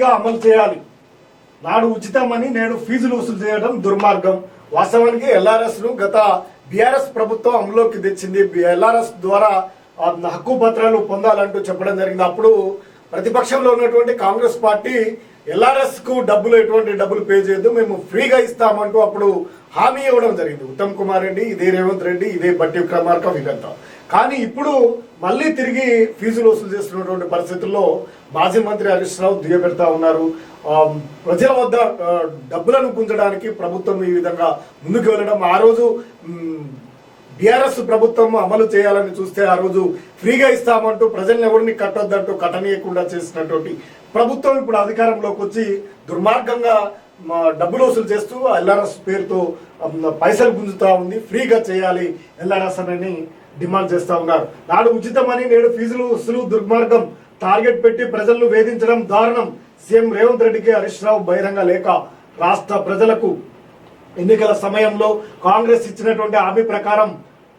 పూర్తిగా అమలు చేయాలి. నాడు ఉచితమని నేడు ఫీజులు వసూలు చేయడం దుర్మార్గం. వాస్తవానికి ఎల్ఆర్ఎస్ను గత బీఆర్ఎస్ ప్రభుత్వం అమలులోకి తెచ్చింది. ఎల్ఆర్ఎస్ ద్వారా హక్కు పత్రాలు పొందాలంటూ చెప్పడం జరిగింది. అప్పుడు ప్రతిపక్షంలో ఉన్నటువంటి కాంగ్రెస్ పార్టీ ఎల్ఆర్ఎస్కు డబ్బులు ఎటువంటి డబ్బులు పే చేయొద్దు మేము ఫ్రీగా ఇస్తామంటూ అప్పుడు హామీ ఇవ్వడం జరిగింది. ఉత్తమ్ కుమార్ రెడ్డి ఇదే రేవంత్ రెడ్డి ఇదే బట్టి విక్రమార్క ఇదంతా కానీ ఇప్పుడు మళ్ళీ తిరిగి ఫీజులు వసూలు చేస్తున్నటువంటి పరిస్థితుల్లో మాజీ మంత్రి హరీష్ రావు దుయ్యబెడతా ఉన్నారు. ప్రజల వద్ద డబ్బులను గుంజడానికి ప్రభుత్వం ఈ విధంగా ముందుకు వెళ్ళడం. ఆ రోజు బీఆర్ఎస్ ప్రభుత్వం అమలు చేయాలని చూస్తే ఆ రోజు ఫ్రీగా ఇస్తామంటూ ప్రజల్ని ఎవరిని కట్టొద్దంటూ కట్టనీయకుండా చేసినటువంటి ప్రభుత్వం ఇప్పుడు అధికారంలోకి వచ్చి దుర్మార్గంగా మా డబ్బులు వసూలు చేస్తూ ఎల్ఆర్ఎస్ పేరుతో పైసలు గుంజుతా ఉంది. ఫ్రీగా చేయాలి ఎల్ఆర్ఎస్ అని డిమాండ్ చేస్తా ఉన్నారు. నాడు ఉచితమని నేడు ఫీజులు వసూలు దుర్మార్గం. టార్గెట్ పెట్టి ప్రజలను వేధించడం దారుణం. సీఎం రేవంత్ రెడ్డికి హరీష్ రావు బహిరంగ లేఖ. రాష్ట్ర ప్రజలకు ఎన్నికల సమయంలో కాంగ్రెస్ ఇచ్చినటువంటి హామీ ప్రకారం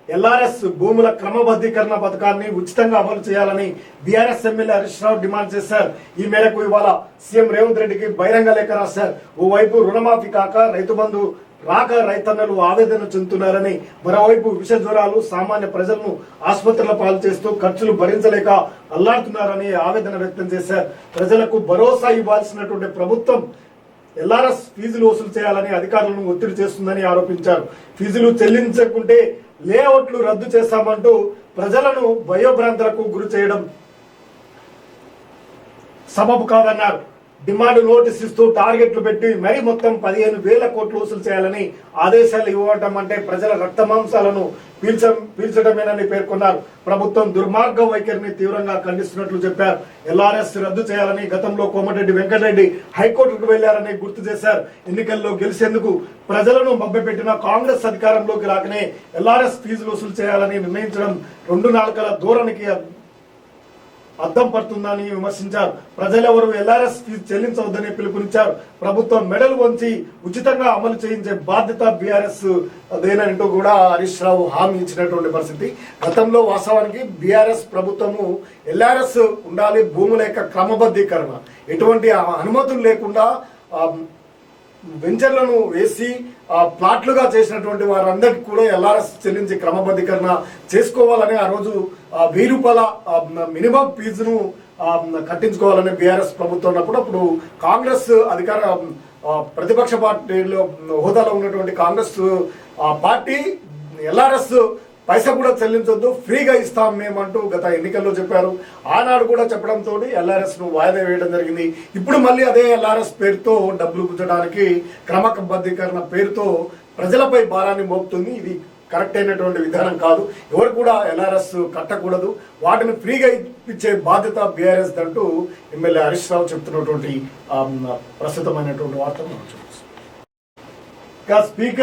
ఎల్ఆర్ఎస్ భూముల క్రమబద్ధీకరణ పథకాన్ని ఉచితంగా అమలు చేయాలని BRS MLA Harish Rao demand చేశారు. ఈ మేరకు ఇవాళ సీఎం రేవంత్ రెడ్డికి బహిరంగ లేఖ రాశారు. ఓవైపు రుణమాఫీ కాక రైతు బంధు రాక రైతన్నలు ఆవేదన చెందుతున్నారని మరోవైపు విష జ్వరాలు సామాన్య ప్రజలను ఆసుపత్రుల పాలు చేస్తూ ఖర్చులు భరించలేక అల్లాడుతున్నారని ఆవేదన వ్యక్తం చేశారు. ప్రజలకు భరోసా ఇవ్వాల్సినటువంటి ప్రభుత్వం ఎల్ఆర్ఎస్ ఫీజులు వసూలు చేయాలని అధికారులను ఒత్తిడి చేస్తుందని ఆరోపించారు. ఫీజులు చెల్లించకుంటే లేఅవుట్లు రద్దు చేస్తామంటూ ప్రజలను భయోభ్రాంతులకు గురి చేయడం సబబు కాదన్నారు. డిమాండ్ నోటీస్ ఇస్తూ టార్గెట్లు పెట్టి మరీ మొత్తం పదిహేను వేల కోట్లు వసూలు చేయాలని ఆదేశాలు ఇవ్వటం అంటే ప్రజల రక్త మాంసాలను పీల్చ పీల్చడమేనని పేర్కొన్నారు. ప్రభుత్వం దుర్మార్గ వైఖరిని తీవ్రంగా ఖండిస్తున్నట్లు చెప్పారు. ఎల్ఆర్ఎస్ రద్దు చేయాలని గతంలో కోమటిరెడ్డి వెంకటరెడ్డి హైకోర్టుకు వెళ్ళారని గుర్తు చేశారు. ఎన్నికల్లో గెలిచేందుకు ప్రజలను మభ్యపెట్టిన కాంగ్రెస్ అధికారంలోకి రాకనే ఎల్ఆర్ఎస్ ఫీజులు వసూలు చేయాలని నిర్ణయించడం రెండు నాలుకల ధోరణికి అద్దం పడుతుందని విమర్శించారు. ప్రజలెవరూ ఎల్ఆర్ఎస్ ఫీజు చెల్లించవద్దని పిలుపునిచ్చారు. ప్రభుత్వం మెడలు వంచి ఉచితంగా అమలు చేయించే బాధ్యత బీఆర్ఎస్ అదేనంటూ కూడా హరీష్ రావు హామీ ఇచ్చినటువంటి పరిస్థితి. గతంలో వాస్తవానికి బీఆర్ఎస్ ప్రభుత్వము ఎల్ఆర్ఎస్ ఉండాలి భూముల యొక్క క్రమబద్ధీకరణ. ఎటువంటి అనుమతులు లేకుండా వెంచర్లను వేసి ప్లాట్లుగా చేసినటువంటి వారందరికీ కూడా ఎల్ఆర్ఎస్ చెల్లించి క్రమబద్ధీకరణ చేసుకోవాలని ఆ రోజు వెయ్యి రూపాయల మినిమం ఫీజును కట్టించుకోవాలని బీఆర్ఎస్ ప్రభుత్వం ఉన్నప్పుడు అప్పుడు కాంగ్రెస్ అధికార ప్రతిపక్ష పార్టీలో హోదాలో ఉన్నటువంటి కాంగ్రెస్ ఆ, పార్టీ ఎల్ఆర్ఎస్ పైసా కూడా చెల్లించొద్దు ఫ్రీగా ఇస్తాం మేమంటూ గత ఎన్నికల్లో చెప్పారు. ఆనాడు కూడా చెప్పడంతో ఎల్ఆర్ఎస్ను వాయిదా వేయడం జరిగింది. ఇప్పుడు మళ్ళీ అదే ఎల్ఆర్ఎస్ పేరుతో డబ్బులు పుచ్చడానికి క్రమబద్ధీకరణ పేరుతో ప్రజలపై భారాన్ని మోపుతుంది. ఇది కరెక్ట్ అయినటువంటి విధానం కాదు. ఎవరు కూడా ఎల్ఆర్ఎస్ కట్టకూడదు. వాటిని ఫ్రీగా ఇచ్చే బాధ్యత బీఆర్ఎస్ అంటూ ఎమ్మెల్యే హరీష్ రావు చెప్తున్నటువంటి ప్రస్తుతమైనటువంటి వార్తలు మనం చూస్తాం స్పీకర్